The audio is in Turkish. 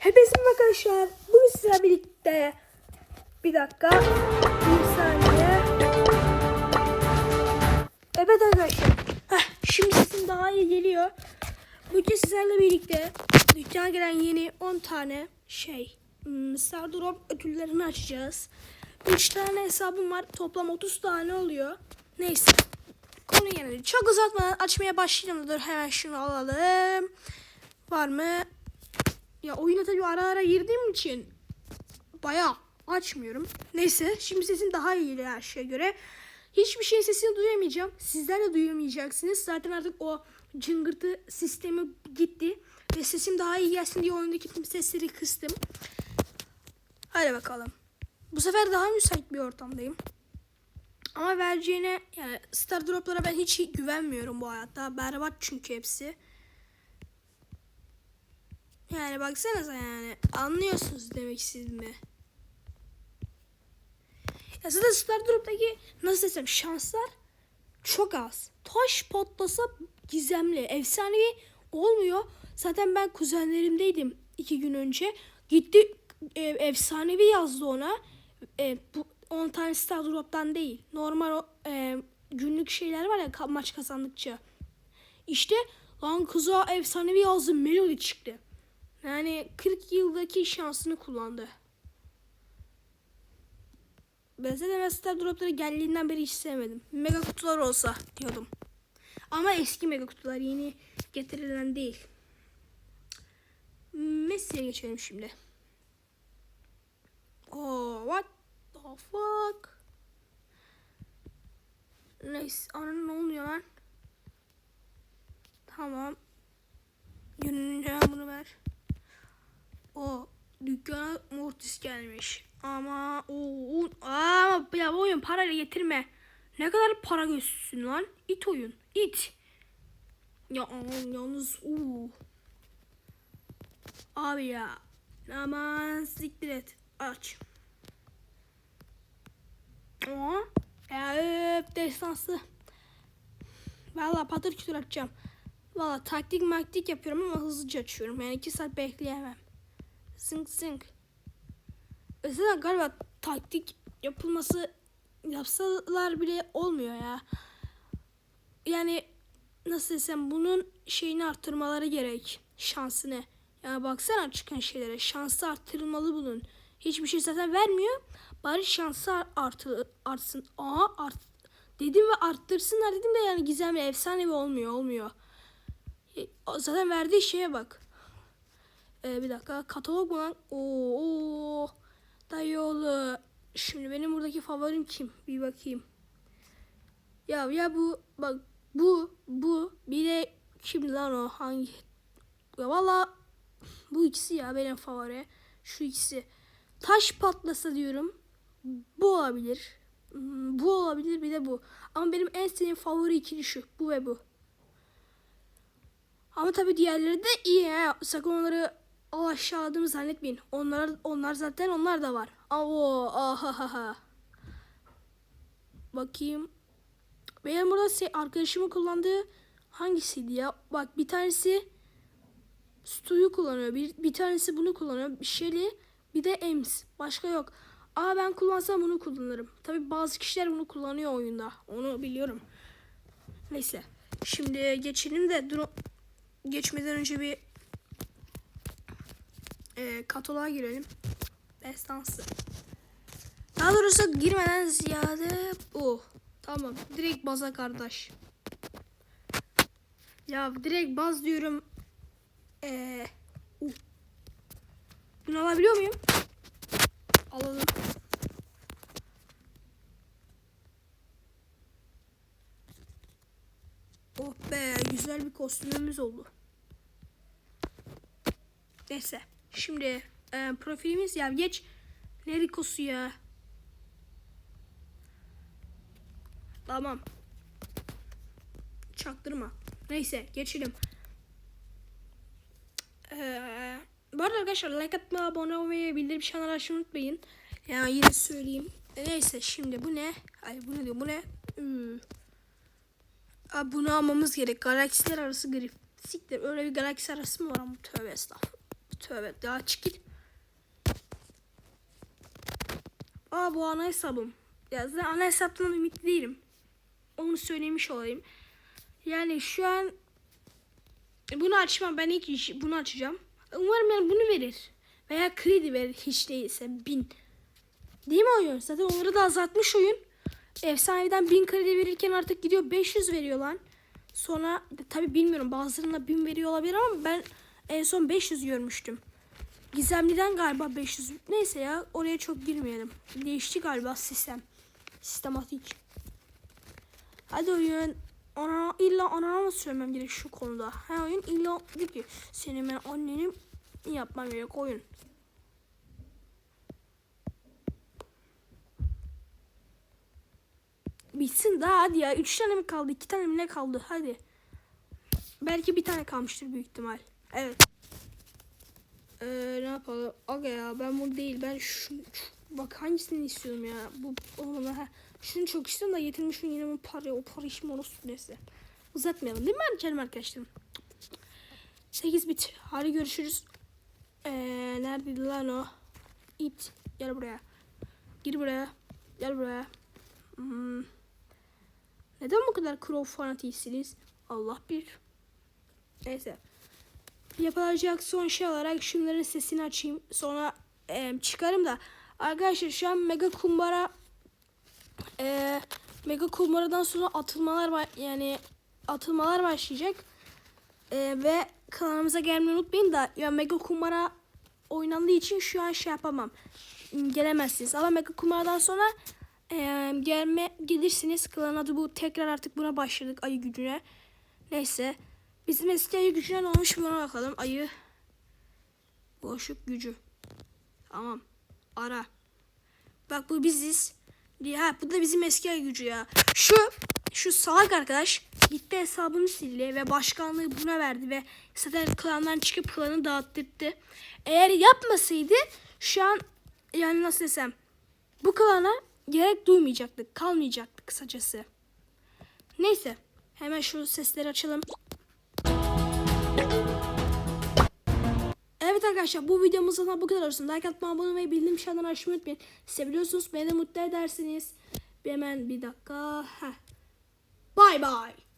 Hepinize arkadaşlar. Bugün sizlerle birlikte bir dakika bir saniye. Evet arkadaşlar. Heh, şimdi sesim daha iyi geliyor. Bugün sizlerle birlikte dükkana gelen yeni 10 tane şey hmm, Star Drop ödüllerini açacağız. 3 tane hesabım var. Toplam 30 tane oluyor. Neyse. Konu yani çok uzatmadan açmaya başlayalım. Dur hemen şunu alalım. Var mı? Ya oyuna tabii ara ara girdiğim için bayağı açmıyorum. Neyse şimdi sesim daha iyi her şeye göre. Hiçbir şeyin sesini duyamayacağım. Sizler de duyamayacaksınız. Zaten artık o cıngırtı sistemi gitti. Ve sesim daha iyi gelsin diye oyundaki tüm sesleri kıstım. Hadi bakalım. Bu sefer daha müsait bir ortamdayım. Ama vereceğine yani Star Drop'lara ben hiç güvenmiyorum bu hayatta. Berbat çünkü hepsi. Yani baksanıza yani. Anlıyorsunuz demek istediğimi. Ya zaten Star Drop'taki nasıl desem şanslar çok az. Taş patlasa gizemli. Efsanevi olmuyor. Zaten ben kuzenlerimdeydim iki gün önce. Gitti e, efsanevi yazdı ona. E, bu 10 tane Star Drop'tan değil. Normal e, günlük şeyler var ya maç kazandıkça. İşte lan kıza efsanevi yazdı Melody çıktı. Yani 40 yıldaki şansını kullandı. Ben zaten Star Drop'ları geldiğinden beri hiç sevmedim. Mega kutular olsa diyordum. Ama eski mega kutular yeni getirilen değil. Messi'ye geçelim şimdi. Oh what the fuck? Neyse ananın ne oluyor lan? Tamam. Yönünce bunu ver. O dükkana Mortis gelmiş. Ama o ama ya bu oyun parayla getirme. Ne kadar para göstersin lan? İt oyun. it. Ya yalnız uuu. Abi ya. Aman siktir et. Aç. Aa, öp destansı. Valla patır kütür açacağım. Valla taktik maktik yapıyorum ama hızlıca açıyorum. Yani iki saat bekleyemem. Zınk zınk. Mesela galiba taktik yapılması yapsalar bile olmuyor ya. Yani nasıl desem bunun şeyini arttırmaları gerek. Şansını. Ya baksana çıkan şeylere. Şansı arttırılmalı bunun. Hiçbir şey zaten vermiyor. Bari şansı artı, artsın. Aa art, dedim ve arttırsınlar dedim de yani gizemli efsanevi olmuyor olmuyor. E, Zaten verdiği şeye bak. Ee, bir dakika katalog mu lan? Oo, dayıoğlu. Şimdi benim buradaki favorim kim? Bir bakayım. Ya ya bu bak bu bu bir de kim lan o hangi? Ya valla bu ikisi ya benim favori. Şu ikisi. Taş patlasa diyorum. Bu olabilir. Hmm, Bu olabilir bir de bu. Ama benim en sevdiğim favori ikili şu. Bu ve bu. Ama tabii diğerleri de iyi ha. Sakın onları aşağıladığımı zannetmeyin. Onlar onlar zaten onlar da var. Avo ahahaha. Bakayım. Benim burada se- arkadaşımın kullandığı hangisiydi ya? Bak bir tanesi Stu'yu kullanıyor. Bir, bir tanesi bunu kullanıyor. Shelly bir de Ems. Başka yok. Aa ben kullansam bunu kullanırım. Tabii bazı kişiler bunu kullanıyor oyunda. Onu biliyorum. Neyse. Şimdi geçelim de dur geçmeden önce bir e, kataloğa girelim. Destansı. Daha doğrusu girmeden ziyade oh tamam direkt baza kardeş. Ya direkt baz diyorum. Ee, uh. Bunu alabiliyor muyum? Alalım. Oh be güzel bir kostümümüz oldu. Neyse. Şimdi e, profilimiz ya geç. Ne Rico'su ya? Tamam. Çaktırma. Neyse geçelim. Ee, bu arada arkadaşlar like atmayı, abone olmayı, bildirim çanları açmayı unutmayın. Yani yine söyleyeyim. E, neyse şimdi bu ne? Ay bu ne diyor? Bu ne? Ü. Aa, bunu almamız gerek. Galaksiler arası grif. Siktir öyle bir galaksi arası mı var ama tövbe estağfurullah. Tövbe daha çık git. Aa bu ana hesabım. Ya zaten ana hesaptan ümitli değilim. Onu söylemiş olayım. Yani şu an bunu açmam. Ben ilk iş- bunu açacağım. Umarım yani bunu verir. Veya kredi verir hiç değilse. Bin. Değil mi oyun? Zaten onları da azaltmış oyun. Efsaneviden 1000 kredi verirken artık gidiyor 500 veriyor lan. Sonra tabi bilmiyorum bazılarına 1000 veriyor olabilir ama ben en son 500 görmüştüm. Gizemliden galiba 500. Neyse ya oraya çok girmeyelim. Değişti galiba sistem. Sistematik. Hadi oyun. Ana, illa anana mı söylemem gerek şu konuda? Ha oyun illa diyor ki senin ben annenim yapmam gerek oyun. Bitsin daha hadi ya. Üç tane mi kaldı? iki tane mi ne kaldı? Hadi. Belki bir tane kalmıştır büyük ihtimal. Evet. Ee, ne yapalım? Aga ya ben bunu değil. Ben şu, şu- bak hangisini istiyorum ya? Bu oğlum ha. Şunu çok istiyorum da getirmiş yine bu parayı. O para işim onu neyse. Uzatmayalım değil mi canım arkadaşlarım? 8 bit. Hadi görüşürüz. Ee, neredeydi lan o? İt. Gel buraya. Gir buraya. Gel buraya. Hmm. Neden bu kadar Crow fanatiksiniz? Allah bir. Neyse. Yapılacak son şey olarak şunların sesini açayım. Sonra e, çıkarım da. Arkadaşlar şu an Mega Kumbara e, Mega Kumbara'dan sonra atılmalar. Yani atılmalar başlayacak. E, ve kanalımıza gelmeyi unutmayın da ya Mega Kumbara oynandığı için şu an şey yapamam. Gelemezsiniz. Ama Mega Kumbara'dan sonra e, gelme gelirsiniz. Klan adı bu. Tekrar artık buna başladık ayı gücüne. Neyse. Bizim eski ayı gücüne ne olmuş buna bakalım. Ayı. Boşluk gücü. Tamam. Ara. Bak bu biziz. Ha bu da bizim eski ayı gücü ya. Şu şu salak arkadaş gitti hesabını sildi ve başkanlığı buna verdi ve zaten klandan çıkıp klanı dağıttırdı. Eğer yapmasaydı şu an yani nasıl desem bu klana gerek duymayacaktık. Kalmayacaktık kısacası. Neyse. Hemen şu sesleri açalım. Evet arkadaşlar bu videomuzdan da bu kadar olsun. Like atmayı, abone olmayı, bildirim şartlarını açmayı unutmayın. Seviyorsunuz beni de mutlu edersiniz. Bir hemen bir dakika. Heh. Bye bye.